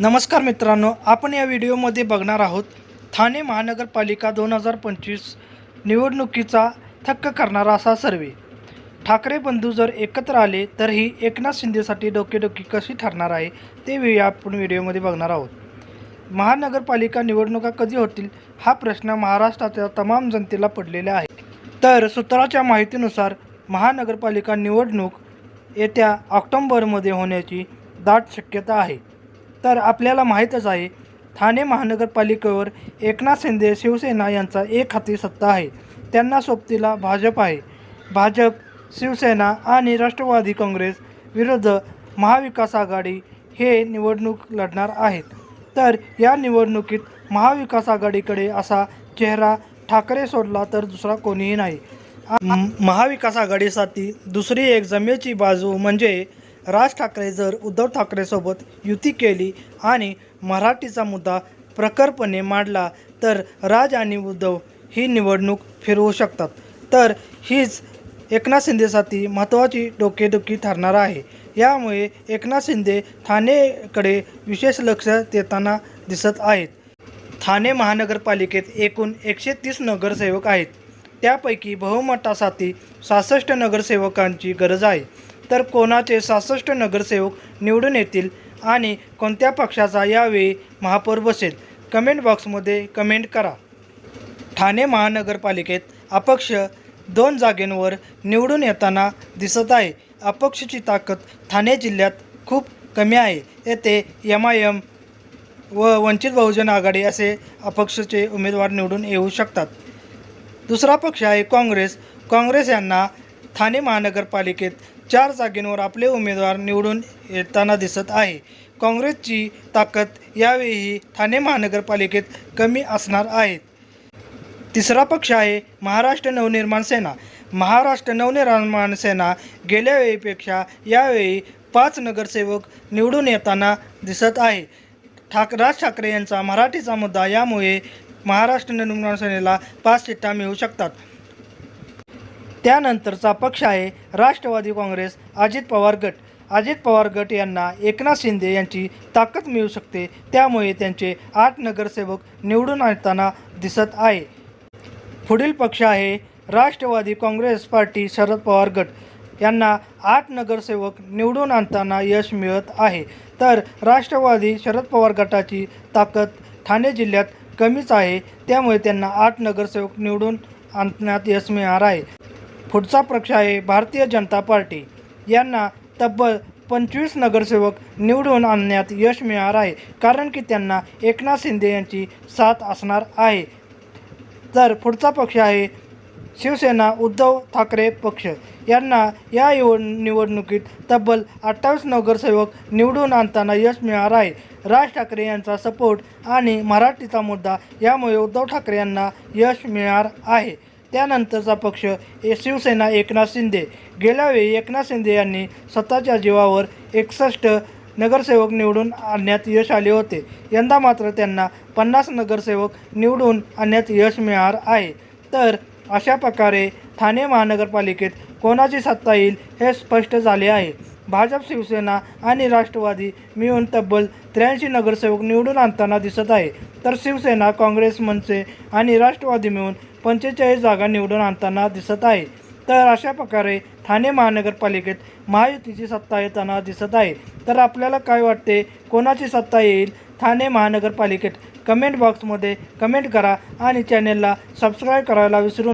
नमस्कार मित्रांनो आपण या व्हिडिओमध्ये बघणार आहोत ठाणे महानगरपालिका दोन हजार पंचवीस निवडणुकीचा थक्क करणारा असा सर्वे. ठाकरे बंधू जर एकत्र आले तर ही एकनाथ शिंदेसाठी डोकेडोकी कशी ठरणार आहे ते आपण व्हिडिओमध्ये बघणार आहोत. महानगरपालिका निवडणुका कधी होतील हा प्रश्न महाराष्ट्राच्या तमाम जनतेला पडलेला आहे. तर सूत्राच्या माहितीनुसार महानगरपालिका निवडणूक येत्या ऑक्टोंबरमध्ये होण्याची दाट शक्यता आहे. तर आपल्याला माहीतच आहे ठाणे महानगरपालिकेवर एकनाथ शिंदे शिवसेना यांचा एक हाती सत्ता आहे. त्यांना सोबतीला भाजप आहे. भाजप शिवसेना आणि राष्ट्रवादी काँग्रेस विरुद्ध महाविकास आघाडी हे निवडणूक लढणार आहेत. तर या निवडणुकीत महाविकास आघाडीकडे असा चेहरा ठाकरे सोडला तर दुसरा कोणीही नाही. महाविकास आघाडीसाठी दुसरी एक जमेची बाजू म्हणजे राज ठाकरे जर उद्धव ठाकरेसोबत युती केली आणि मराठीचा मुद्दा प्रखरपणे मांडला तर राज आणि उद्धव ही निवडणूक फिरवू शकतात. तर हीच एकनाथ शिंदेसाठी महत्त्वाची डोकेदुखी ठरणार आहे. यामुळे एकनाथ शिंदे ठाणेकडे विशेष लक्ष देताना दिसत आहेत. ठाणे महानगरपालिकेत एकूण एकशे तीस नगरसेवक आहेत. त्यापैकी बहुमतासाठी सहासष्ट नगरसेवकांची गरज आहे. तर कोणाचे सहासष्ट नगरसेवक निवडून येतील आणि कोणत्या पक्षाचा यावेळी महापौर बसेल? कमेंट बॉक्समध्ये कमेंट करा. ठाणे महानगरपालिकेत अपक्ष दोन जागेंवर निवडून येताना दिसत आहे. अपक्षची ताकद ठाणे जिल्ह्यात खूप कमी आहे. येथे एम आय एम व वंचित बहुजन आघाडी असे अपक्षचे उमेदवार निवडून येऊ शकतात. दुसरा पक्ष आहे काँग्रेस. काँग्रेस यांना ठाणे महानगरपालिकेत चार जागेंवर आपले उमेदवार निवडून येताना दिसत आहे. काँग्रेसची ताकद यावेळी ठाणे महानगरपालिकेत कमी असणार आहेत तिसरा पक्ष आहे महाराष्ट्र नवनिर्माण सेना. महाराष्ट्र नवनिर्माण सेना गेल्या वेळीपेक्षा यावेळी पाच नगरसेवक निवडून येताना दिसत आहे. ठाक राज ठाकरे यांचा मराठीचा मुद्दा यामुळे महाराष्ट्र नवनिर्माण सेनेला पाच सीटा मिळू शकतात. त्यानंतरचा पक्ष आहे राष्ट्रवादी काँग्रेस अजित पवार गट. अजित पवार गट यांना एकनाथ शिंदे यांची ताकद मिळू शकते त्यामुळे त्यांचे आठ नगरसेवक निवडून आणताना दिसत आहे. पुढील पक्ष आहे राष्ट्रवादी काँग्रेस पार्टी शरद पवार गट. यांना आठ नगरसेवक निवडून आणताना यश मिळत आहे. तर राष्ट्रवादी शरद पवार गटाची ताकद ठाणे जिल्ह्यात कमीच आहे त्यामुळे त्यांना आठ नगरसेवक निवडून आणण्यात यश मिळणार आहे. पुढचा पक्ष आहे भारतीय जनता पार्टी. यांना तब्बल पंचवीस नगरसेवक निवडून आणण्यात यश मिळणार आहे कारण की त्यांना एकनाथ शिंदे यांची साथ असणार आहे. तर पुढचा पक्ष आहे शिवसेना उद्धव ठाकरे पक्ष. यांना या निवडणुकीत तब्बल अठ्ठावीस नगरसेवक निवडून आणताना यश मिळणार आहे. राज ठाकरे यांचा सपोर्ट आणि मराठीचा मुद्दा यामुळे उद्धव ठाकरे यांना यश मिळणार आहे. त्यानंतरचा पक्ष शिवसेना एकनाथ शिंदे. गेल्यावेळी एकनाथ शिंदे यांनी स्वतःच्या जीवावर एकसष्ट नगरसेवक निवडून आणण्यात यश आले होते. यंदा मात्र त्यांना पन्नास नगरसेवक निवडून आणण्यात यश मिळणार आहे. तर अशा प्रकारे ठाणे महानगरपालिकेत कोणाची सत्ता येईल हे स्पष्ट झाले आहे. भाजप शिवसेना आणि राष्ट्रवादी मिळून तब्बल त्र्याऐंशी नगरसेवक निवडून आणताना दिसत आहे. तर शिवसेना काँग्रेस मनसे आणि राष्ट्रवादी मिळून पंचेचाळीस जागा निवडून आणताना दिसत आहे. तर अशा प्रकारे ठाणे महानगरपालिकेत महायुतीची सत्ता येताना दिसत आहे. तर आपल्याला काय वाटते? कोणाची सत्ता येईल? ठाणे महानगरपालिकेत कमेंट बॉक्समध्ये कमेंट करा आणि चॅनेलला सबस्क्राईब करायला विसरू